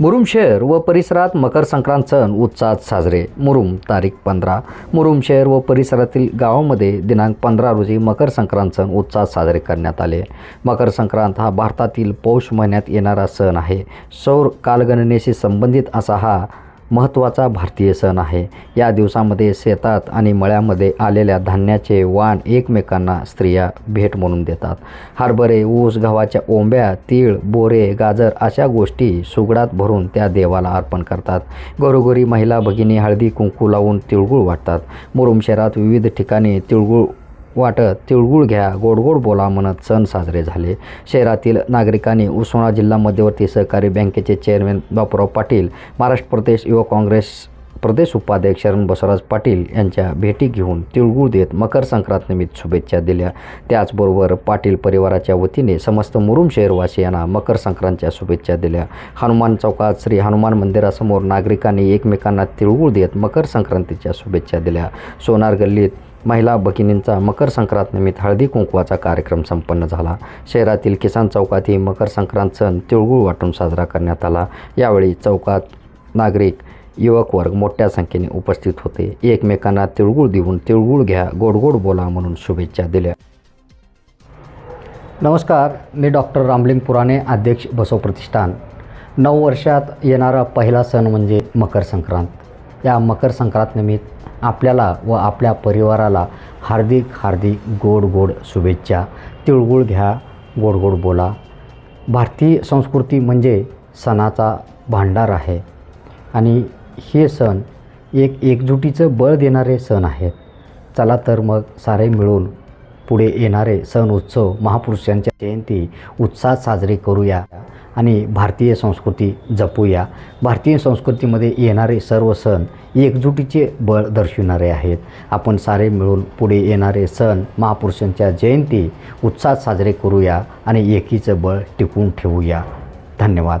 मुरुम शहर व परिसरात मकर संक्रांत सण उत्साहात साजरे. मुरुम तारीख पंधरा. मुरुम शहर व परिसरातील गावामध्ये दिनांक पंधरा रोजी मकर संक्रांत सण उत्साहात साजरे करण्यात आले. मकर संक्रांत हा भारतातील पौष महिन्यात येणारा सण आहे. सौर कालगणनेशी संबंधित असा हा महत्त्वाचा भारतीय सण आहे. या दिवसामध्ये शेतात आणि मळ्यामध्ये आलेल्या धान्याचे वाण एकमेकांना स्त्रिया भेट म्हणून देतात. हरभरे ऊस गव्हाच्या ओंब्या तीळ बोरे गाजर अशा गोष्टी सुगडात भरून त्या देवाला अर्पण करतात. घरोघरी महिला भगिनी हळदी कुंकू लावून तिळगुळ वाटतात. मुरुम शहरात विविध ठिकाणी तिळगुळ वाटत तिळगुळ घ्या गोड गोड बोला म्हणत सण साजरे झाले. शहरातील नागरिकांनी उस्मानाबाद जिल्हा मध्यवर्ती सहकारी बँकेचे चेअरमॅन बापूराव पाटील महाराष्ट्र प्रदेश युवक काँग्रेस प्रदेश उपाध्यक्ष शरण बसवराज पाटील यांच्या भेटी घेऊन तिळगुळ देत मकर संक्रांत निमित्त शुभेच्छा दिल्या. त्याचबरोबर पाटील परिवाराच्या वतीने समस्त मुरुम शहरवासियांना मकर संक्रांतच्या शुभेच्छा दिल्या. हनुमान चौकात श्री हनुमान मंदिरासमोर नागरिकांनी एकमेकांना तिळगुळ देत मकर संक्रांतीच्या शुभेच्छा दिल्या. सोनार गल्लीत महिला भगिनींचा मकर संक्रांत निमित्त हळदी कुंकवाचा कार्यक्रम संपन्न झाला. शहरातील किसान चौकातही मकर संक्रांत सण तिळगुळ वाटून साजरा करण्यात आला. यावेळी चौकात नागरिक युवक वर्ग मोठ्या संख्येने उपस्थित होते. एकमेकांना तिळगुळ देऊन तिळगुळ घ्या गोड गोड बोला म्हणून शुभेच्छा दिल्या. नमस्कार मी डॉक्टर रामलिंग पुराणे अध्यक्ष बसव प्रतिष्ठान. नऊ वर्षात येणारा पहिला सण म्हणजे मकर संक्रांत. या मकर संक्रांतनिमित्त आपल्याला व आपल्या परिवाराला हार्दिक हार्दिक गोड गोड शुभेच्छा. तिळगुळ घ्या गोड गोड बोला. भारतीय संस्कृती म्हणजे सणाचा भांडार आहे. आणि हे सण एक एकजुटीचं बळ देणारे सण आहेत. चला तर मग सारे मिळून पुढे येणारे सण उत्सव महापुरुषांच्या जयंती उत्साहात साजरे करूया आणि भारतीय संस्कृती जपूया. भारतीय संस्कृतीमध्ये येणारे सर्व सण एकजुटीचे बळ दर्शविणारे आहेत. आपण सारे मिळून पुढे येणारे सण महापुरुषांच्या जयंती उत्साहात साजरे करूया आणि एकीचं बळ टिकवून ठेवूया. धन्यवाद.